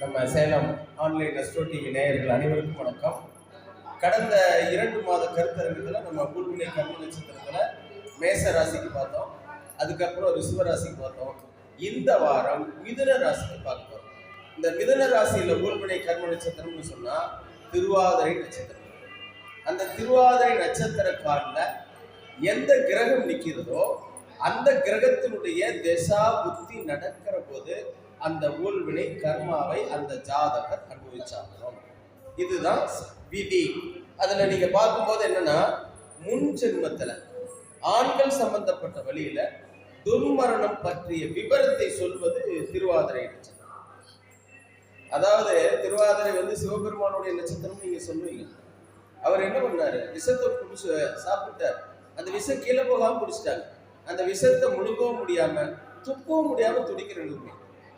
நம்ம Salem online astro TV நேயர்கள் அனைவருக்கும் வணக்கம். கடந்த இரண்டு மாத கருத்தரங்கத்தில் நம்ம பூர்வினை கர்ம நட்சத்திரத்தில் மேச ராசிக்கு பார்த்தோம். அதுக்கப்புறம் ரிசுவ ராசிக்கு பார்த்தோம். இந்த வாரம் மிதுன ராசிக்கு பார்க்க இந்த மிதன ராசியில் ஊர்வினை கர்ம நட்சத்திரம்னு சொன்னால் திருவாதிரை நட்சத்திரம். அந்த திருவாதிரை நட்சத்திர காலில் எந்த கிரகம் நிற்கிறதோ அந்த கிரகத்தினுடைய திசா புத்தி நடக்கிற போது அந்த ஊழ்வினை கர்மாவை அந்த ஜாதகர் அனுபவிச்சாகணும். இதுதான் விதி. அதில் நீங்க பார்க்கும்போது என்னன்னா முன் ஜென்மத்துல ஆண்கள் சம்பந்தப்பட்ட வழியில துர்மரணம் பற்றிய விபரத்தை சொல்வது திருவாதிரை நட்சத்திரம். அதாவது திருவாதிரை வந்து சிவபெருமானுடைய நட்சத்திரம் நீங்க சொல்லுவீங்க. அவர் என்ன பண்ணாரு? விஷத்தை குடிச்சு சாப்பிட்டார். அந்த விஷம் கீழே போகாம குடிச்சிட்டாங்க அந்த விஷத்தை முழுங்கவும் முடியாம துப்பவும் முடியாம துடிக்கிற நிலைமை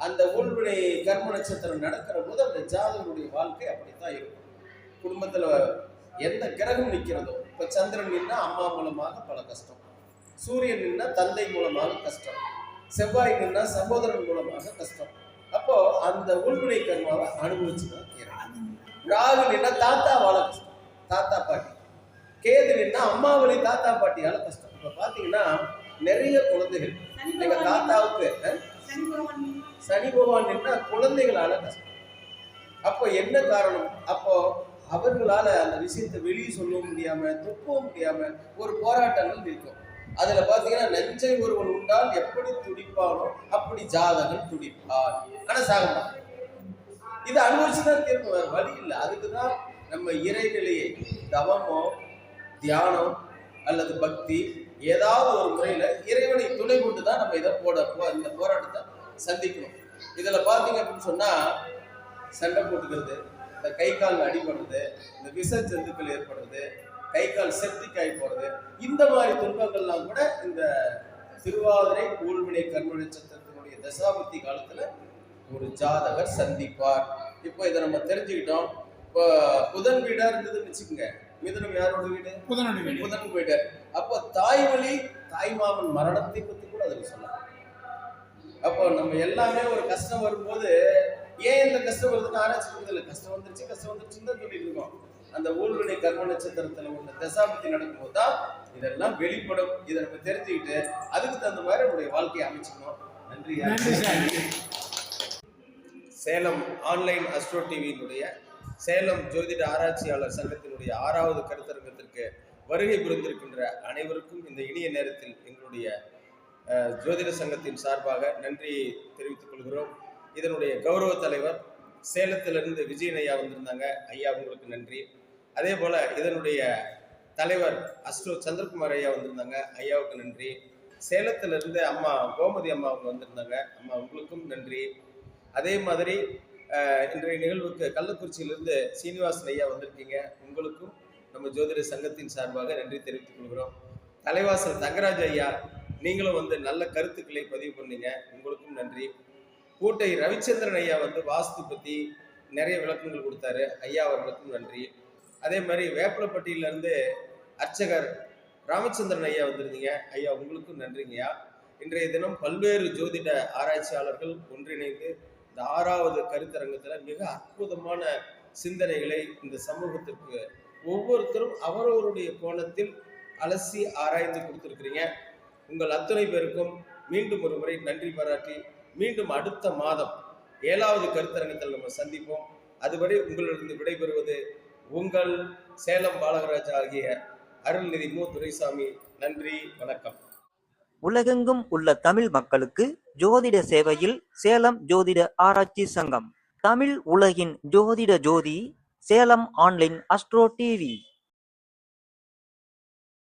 அந்த ஊழ்வினை கர்ம நட்சத்திரம் நடக்கிற போது அந்த ஜாதகனுடைய வாழ்க்கை அப்படித்தான் இருக்கும். குடும்பத்துல எந்த கிரகம் நிற்கிறதோ இப்ப சந்திரன் நின்னா அம்மா மூலமாக பல கஷ்டம். சூரியன் நின்னா தந்தை மூலமாக கஷ்டம். செவ்வாய் நின்னா சகோதரன் மூலமாக கஷ்டம். அப்போ அந்த உள்வினை கர்மாவை அனுபவிச்சு தான் தீரணும். ராகு நின்னா தாத்தாவால கஷ்டம். தாத்தா பாட்டி. கேது நின்னா அம்மா வழி தாத்தா பாட்டியால கஷ்டம். இப்ப பாத்தீங்கன்னா நிறைய குழந்தைகள். எங்க தாத்தாவுக்கு சனி பகவான் என்ன குழந்தைகளால அப்போ என்ன காரணம்? அப்போ அவர்களால அந்த விஷயத்தை வெளியே சொல்லவும் முடியாம துப்பவும் முடியாம ஒரு போராட்டங்கள் இருக்கும். அதுல பாத்தீங்கன்னா நெஞ்சை ஒருவன் உண்டால் எப்படி துடிப்பானோ அப்படி ஜாதகன் துடிப்பார் ஆனா சாகமா? இதை அனுபவிச்சுதான் தீர்ப்பு வேற வழி இல்லை. அதுக்குதான் நம்ம இறைநிலையை தவமோ தியானம் அல்லது பக்தி ஏதாவது ஒரு முறையில இறைவனை துணை கொண்டு தான் நம்ம இதை போட இந்த போராட்டத்தை சந்திக்கணும். இதுல பாத்தீங்க அப்படின்னு சொன்னா சண்டை போட்டுக்கிறது இந்த கை கால் அடிபடுறது இந்த விஷ ஜந்துக்கள் ஏற்படுறது கை கால் செப்டிக் ஆகி போறது இந்த மாதிரி துன்பங்கள்லாம் கூட இந்த திருவாதிரை ஊழ்வினை கர்ம நட்சத்திரத்தினுடைய தசாபுத்தி காலத்துல ஒரு ஜாதகர் சந்திப்பார். இப்போ இதை நம்ம தெரிஞ்சுக்கிட்டோம். இப்போ புதன் வீடா இருந்ததுன்னு வச்சுக்கோங்க. மிதுனம் யாரோட வீடு? புதனுடைய வீடு. புதன் வீடு. அப்போ தாய் வழி தாய் மாமன் மரணத்தை பத்தி கூட அதில் சொல்லலாம். அப்போ நம்ம எல்லாமே ஒரு கஷ்டம் வரும்போது ஏன் இந்த கஷ்டம் வருதுன்னு ஆராய்ச்சி பண்ணுறதில்ல கஷ்டம் வந்துருச்சு கஷ்டம் வந்துருச்சுன்னு தான் சொல்லிட்டு இருக்கோம். அந்த ஊழ்வினை கர்ம நட்சத்திரத்துல உள்ள தசாபத்தி நடக்கும்போது தான் இதெல்லாம் வெளிப்படும். இதை நம்ம தெரிஞ்சுக்கிட்டு அதுக்கு தகுந்த மாதிரி நம்முடைய வாழ்க்கையை அமைச்சுக்கணும். நன்றி சேலம் ஆன்லைன் அஸ்ட்ரோ டிவியினுடைய சேலம் ஜோதிட ஆராய்ச்சியாளர் சங்கத்தினுடைய ஆறாவது கருத்தரங்கத்திற்கு வருகை புரிந்திருக்கின்ற அனைவருக்கும் இந்த இனிய நேரத்தில் எங்களுடைய ஜோதிட சங்கத்தின் சார்பாக நன்றி தெரிவித்துக் கொள்கிறோம். இதனுடைய கௌரவ தலைவர் சேலத்திலிருந்து விஜயன் ஐயா வந்திருந்தாங்க. ஐயா உங்களுக்கு நன்றி. அதே போல இதனுடைய தலைவர் அஸ்ரோ சந்திரகுமார் ஐயா வந்திருந்தாங்க. ஐயாவுக்கு நன்றி. சேலத்திலிருந்து அம்மா கோமதி அம்மா அவங்க வந்திருந்தாங்க. அம்மா உங்களுக்கும் நன்றி. அதே மாதிரி இன்றைய நிகழ்வுக்கு கள்ளக்குறிச்சியிலிருந்து சீனிவாசன் ஐயா வந்திருக்கீங்க. உங்களுக்கும் நம்ம ஜோதிட சங்கத்தின் சார்பாக நன்றி தெரிவித்துக் கொள்கிறோம். தலைவாசல் தங்கராஜ் ஐயா நீங்களும் வந்து நல்ல கருத்துக்களை பதிவு பண்ணீங்க. உங்களுக்கும் நன்றி. கூட்டை ரவிச்சந்திரன் ஐயா வந்து வாஸ்து பத்தி நிறைய விளக்கங்கள் கொடுத்தாரு. ஐயா அவர்களுக்கும் நன்றி. அதே மாதிரி வேப்பலப்பட்டியிலிருந்து அர்ச்சகர் ராமச்சந்திரன் ஐயா வந்திருந்தீங்க. ஐயா உங்களுக்கும் நன்றிங்கய்யா இன்றைய தினம் பல்வேறு ஜோதிட ஆராய்ச்சியாளர்கள் ஒன்றிணைந்து இந்த ஆறாவது கருத்தரங்கத்துல மிக அற்புதமான சிந்தனைகளை இந்த சமூகத்திற்கு ஒவ்வொருத்தரும் அவரவருடைய கோணத்தில் அலசி ஆராய்ந்து கொடுத்துருக்குறீங்க. உங்கள் அத்தனை பேருக்கும் மீண்டும் ஒரு முறை நன்றி பாராட்டி மீண்டும் அடுத்த மாதம் ஏழாவது கருத்தரங்கத்தில் நம்ம சந்திப்போம். அதுவரை உங்களிடம் விடைபெறுவது உங்கள் சேலம் பாலகராஜ் ஆகிய அருள்நிதி மு துரைசாமி. நன்றி வணக்கம். உலகெங்கும் உள்ள தமிழ் மக்களுக்கு ஜோதிட சேவையில் சேலம் ஜோதிட ஆராய்ச்சி சங்கம். தமிழ் உலகின் ஜோதிட ஜோதி சேலம் ஆன்லைன் அஸ்ட்ரோ டிவி.